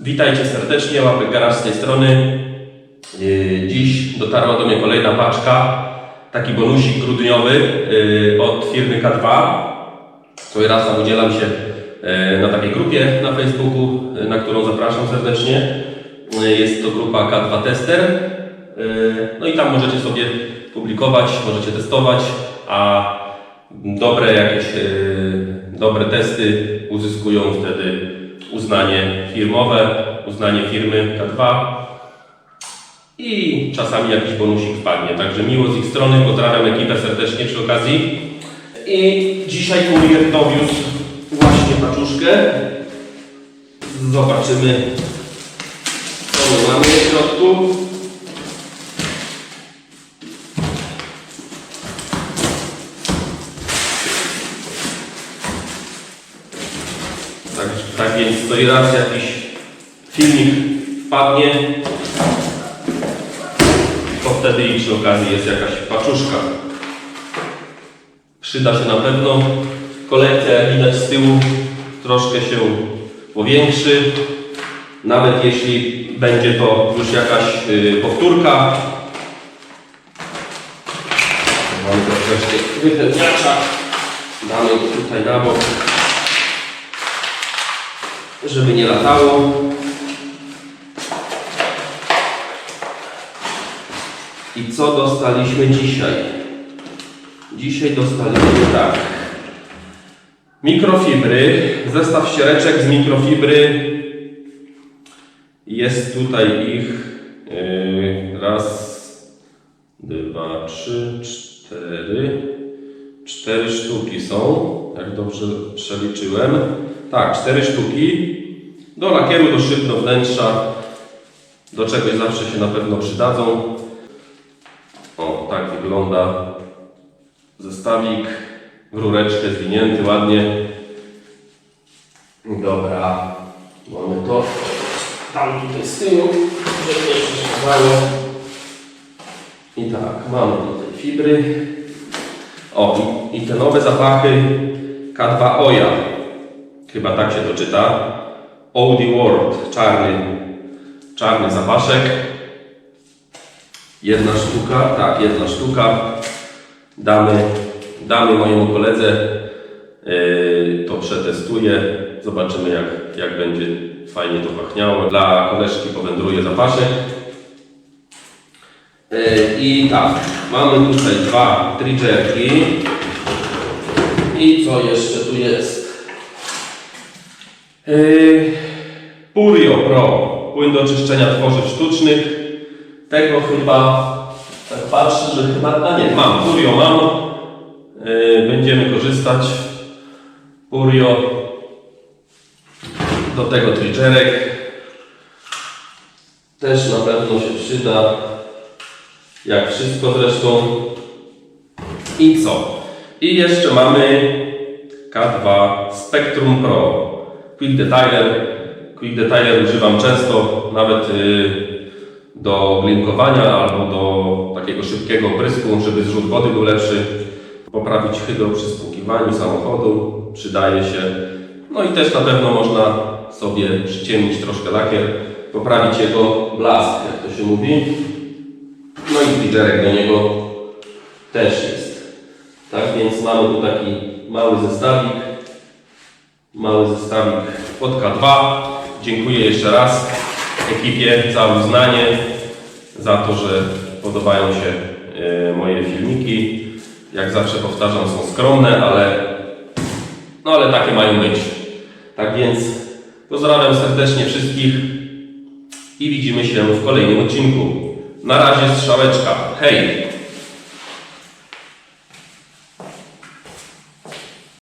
Witajcie serdecznie, Łapek Garaż z tej strony. Yy, Dziś dotarła do mnie kolejna paczka, taki bonusik grudniowy yy, od firmy K2. Co raz tam udzielam się yy, na takiej grupie na Facebooku, na którą zapraszam serdecznie. Jest to grupa K2 Tester. No i tam możecie sobie publikować, możecie testować, a dobre jakieś dobre testy uzyskują wtedy uznanie firmowe, uznanie firmy K2 i czasami jakiś bonusik wpadnie. Także miło z ich strony, pozdrawiam ekipę serdecznie przy okazji. I dzisiaj kurier dowiózł właśnie paczuszkę. Zobaczymy, co my mamy w środku. Tak, tak więc to i raz jakiś filmik wpadnie, to wtedy i przy okazji jest jakaś paczuszka. Przyda się na pewno. Kolekcja, jak widać z tyłu, troszkę się powiększy. Nawet jeśli będzie to już jakaś y, powtórka. Mamy troszeczkę wypełniacza. Damy tutaj na bok żeby nie latało. I co dostaliśmy dzisiaj? Dzisiaj dostaliśmy tak. Mikrofibry, zestaw ściereczek z mikrofibry. Jest tutaj ich yy, raz, dwa, trzy, cztery. Cztery sztuki są, jak dobrze przeliczyłem. Tak, cztery sztuki. Do lakieru, do szyb, do wnętrza. Do czegoś zawsze się na pewno przydadzą. O, tak wygląda zestawik. W rureczkę zwinięty ładnie. Dobra, mamy to. Tam tutaj z tyłu, żeby nie przeszkadzało. I tak, mamy tutaj fibry. O, i, i te nowe zapachy K2 Oja. Chyba tak się to czyta. Audi World, czarny, czarny zapaszek. Jedna sztuka, tak, jedna sztuka. Damy, damy mojemu koledze, yy, to przetestuje. Zobaczymy jak, jak będzie fajnie to pachniało. Dla koleżki powędruje zapaszek. Yy, I tak, mamy tutaj dwa triggerki. I co jeszcze tu jest? Yy, Purio Pro, płyn do czyszczenia tworzyw sztucznych. Tego chyba, tak patrzę, że chyba, a nie, mam, Purio mam. Yy, będziemy korzystać. Purio. Do tego triggerek. Też na pewno się przyda. Jak wszystko zresztą. I co? I jeszcze mamy K2 Spectrum Pro. Quick Detailer. Quick Detailer używam często, nawet y, do glinkowania albo do takiego szybkiego prysku, żeby zrzut wody był lepszy. Poprawić hydro przy spłukiwaniu samochodu. Przydaje się. No i też na pewno można sobie przyciemnić troszkę lakier, poprawić jego blask, jak to się mówi. No i gliderek do niego też jest. Tak więc mamy tu taki mały zestawik. Mały zestawik od K2. Dziękuję jeszcze raz ekipie za uznanie, za to, że podobają się e, moje filmiki. Jak zawsze powtarzam, są skromne, ale, no ale takie mają być. Tak więc pozdrawiam serdecznie wszystkich i widzimy się w kolejnym odcinku. Na razie strzałeczka. Hej!